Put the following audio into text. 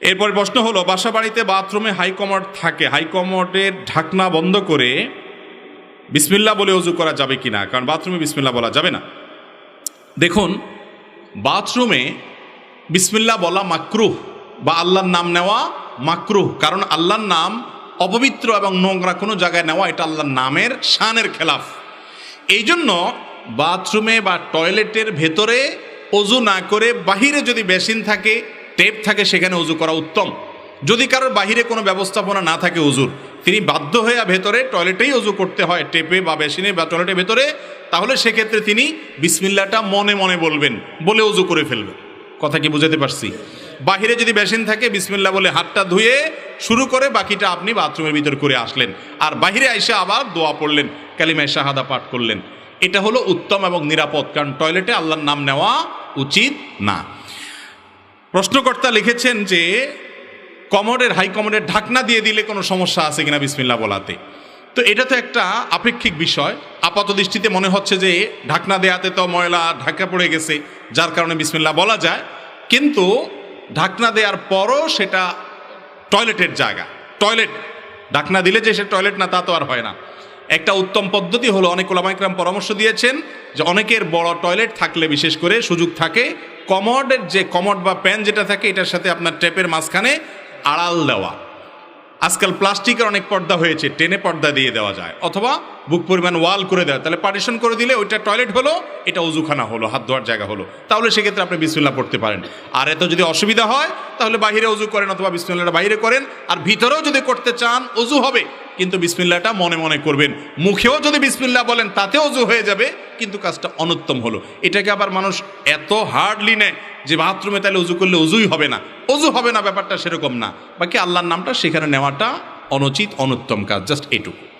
এরপর প্রশ্ন হলো বাসা বাড়িতে বাথরুমে হাই কমোড থাকে, হাইকমোডের ঢাকনা বন্ধ করে বিসমিল্লা বলে অজু করা যাবে কি না কারণ বাথরুমে বিসমিল্লা বলা যাবে না। দেখুন, বাথরুমে বিসমিল্লা বলা মাকরুহ বা আল্লাহর নাম নেওয়া মাকরুহ, কারণ আল্লাহর নাম অপবিত্র এবং নোংরা কোনো জায়গায় নেওয়া, এটা আল্লাহর নামের শানের খেলাফ। এই জন্য বাথরুমে বা টয়লেটের ভেতরে অজু না করে বাহিরে যদি বেসিন থাকে টেপ থাকে, সেখানে অজু করা উত্তম। যদি কারোর বাহিরে কোনো ব্যবস্থাপনা না থাকে অজুর তিনি বাধ্য হয়ে ভেতরে টয়লেটেই অজু করতে হয়, টেপে বা বেসিনে বা টয়লেটের ভেতরে, তাহলে সেক্ষেত্রে তিনি বিসমিল্লাটা মনে মনে বলবেন, বলে অজু করে ফেলবেন। কথা কি বুঝাতে পারছি? বাহিরে যদি বেসিন থাকে বিসমিল্লা বলে হাতটা ধুয়ে শুরু করে বাকিটা আপনি বাথরুমের ভিতর করে আসলেন। আর বাহিরে এসে আবার দোয়া পড়লেন, কালিমায় শাহাদা পাঠ করলেন। এটা হলো উত্তম এবং নিরাপদ, কারণ টয়লেটে আল্লাহর নাম নেওয়া উচিত না। প্রশ্নকর্তা লিখেছেন যে কমোডের হাই কমোডের ঢাকনা দিয়ে দিলে কোনো সমস্যা আছে কিনা বিসমিল্লা বলাতে? তো এটা তো একটা আপেক্ষিক বিষয়। আপাত দৃষ্টিতে মনে হচ্ছে যে, ঢাকনা দেয়াতে তো ময়লা, ঢাকা পড়ে গেছে, যার কারণে বিসমিল্লা বলা যায়। কিন্তু ঢাকনা দেওয়ার পরও সেটা টয়লেটের জায়গা। টয়লেট ঢাকনা দিলে যে সে টয়লেট না, তা তো আর হয় না। একটা উত্তম পদ্ধতি হলো অনেক ওলামাইকরাম পরামর্শ দিয়েছেন যে অনেকের বড় টয়লেট থাকলে বিশেষ করে সুযোগ থাকে, কমডের যে কমড বা প্যান যেটা থাকে এটার সাথে আপনার ট্যাপের মাঝখানে আড়াল দেওয়া। আজকাল প্লাস্টিকের অনেক পর্দা হয়েছে, টেনে পর্দা দিয়ে দেওয়া যায়। অথবা বুক পরিমাণ ওয়াল করে দেওয়া। তাহলে পার্টিশন করে দিলে ওইটা টয়লেট হলো, এটা উজুখানা হলো, হাত ধোয়ার জায়গা হলো। তাহলে সেক্ষেত্রে আপনি বিসমিল্লা পড়তে পারেন। আর এত যদি অসুবিধা হয়, তাহলে বাহিরে অজু করেন অথবা বিসমিল্লাটা বাইরে করেন। আর ভিতরেও যদি করতে চান অজু হবে, কিন্তু বিসমিল্লাটা মনে মনে করবেন। মুখেও যদি বিসমিল্লা বলেন, তাতেও অজু হয়ে যাবে, কিন্তু কাজটা অনুত্তম হলো। এটাকে আবার মানুষ এত হার্ডলি নেয় যে বাথরুমে তাহলে উজু করলে উজুই হবে না। অজু হবে না, ব্যাপারটা সেরকম না। বাকি আল্লাহর নামটা সেখানে নেওয়াটা অনুচিত, অনুত্তম কাজ জাস্ট এটুকু।